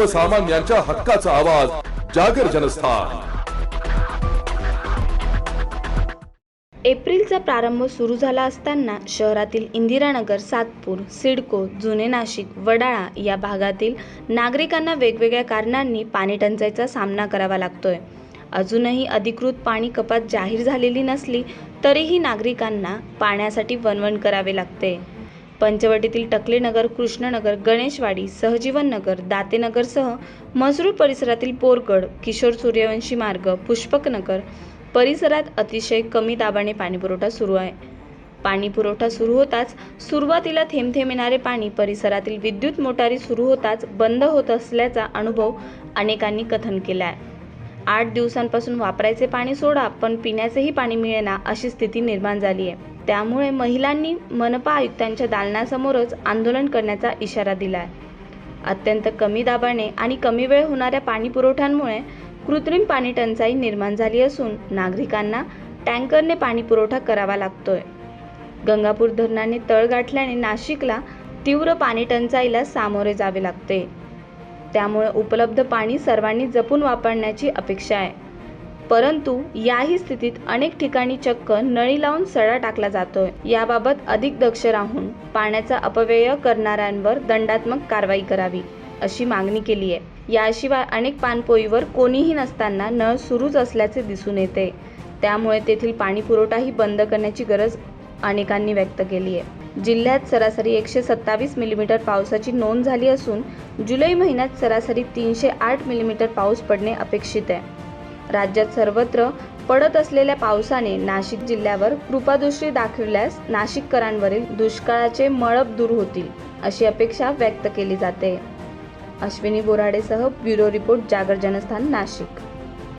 सर्वसामान्यांच्या हक्काचा आवाज जागर जनस्थान. एप्रिलचा प्रारंभ सुरू झाला असताना शहरातील इंदिरानगर सातपूर सिडको जुने नाशिक वडाळा या भागातील नागरिकांना वेगवेगळ्या कारणांनी पाणी टंचाईचा सामना करावा लागतोय. अजूनही अधिकृत पाणी कपात जाहीर झालेली नसली तरीही नागरिकांना पाण्यासाठी वणवण करावे लागते. पंचवटीतील टकलेनगर कृष्णनगर गणेशवाडी सहजीवन नगर दातेनगरसह मसरूळ परिसरातील बोरगड किशोर सूर्यवंशी मार्ग पुष्पकनगर परिसरात अतिशय कमी दाबाने पाणीपुरवठा सुरू आहे. पाणी पुरवठा सुरू होताच सुरुवातीला थेंब थेंब येणारे पाणी परिसरातील विद्युत मोटारी सुरू होताच बंद होत असल्याचा अनुभव अनेकांनी कथन केला आहे आठ दिवसांपासून वापरायचे पाणी सोडा पण पिण्याचेही पाणी मिळेना अशी स्थिती निर्माण झाली आहे त्यामुळे महिलांनी मनपा आयुक्तांच्या दालनासमोरच आंदोलन करण्याचा इशारा दिला आहे अत्यंत कमी दाबाने आणि कमी वेळ होणाऱ्या पाणी पुरवठ्यांमुळे कृत्रिम पाणी टंचाई निर्माण झाली असून नागरिकांना टँकरने पाणी पुरवठा करावा लागतोय. गंगापूर धरणाने तळ गाठल्याने नाशिकला तीव्र पाणी टंचाईला सामोरे जावे लागते. त्यामुळे उपलब्ध पाणी सर्वांनी जपून वापरण्याची अपेक्षा आहे. परंतु याही स्थितीत अनेक ठिकाणी चक्क नळी लावून सडा टाकला जातोय. याबाबत अधिक दक्ष राहून पाण्याचा अपव्यय करणाऱ्यांवर दंडात्मक कारवाई करावी अशी मागणी केली आहे याशिवाय अनेक पाणपोईवर कोणीही नसताना नळ सुरूच असल्याचे दिसून येते. त्यामुळे तेथील पाणी पुरवठाही बंद करण्याची गरज अनेकांनी व्यक्त केली आहे जिल्ह्यात सरासरी एकशे सत्तावीस मिलीमीटर पावसाची नोंद झाली असून जुलै महिन्यात सरासरी तीनशे आठ मिलीमीटर पाऊस पडणे अपेक्षित आहे. राज्यात सर्वत्र पडत असलेल्या पावसाने नाशिक जिल्ह्यावर कृपादृष्टी दाखविल्यास नाशिककरांवरील दुष्काळाचे मळब दूर होतील अशी अपेक्षा व्यक्त केली जाते. अश्विनी बोराडेसह ब्युरो रिपोर्ट जागर जनस्थान नाशिक.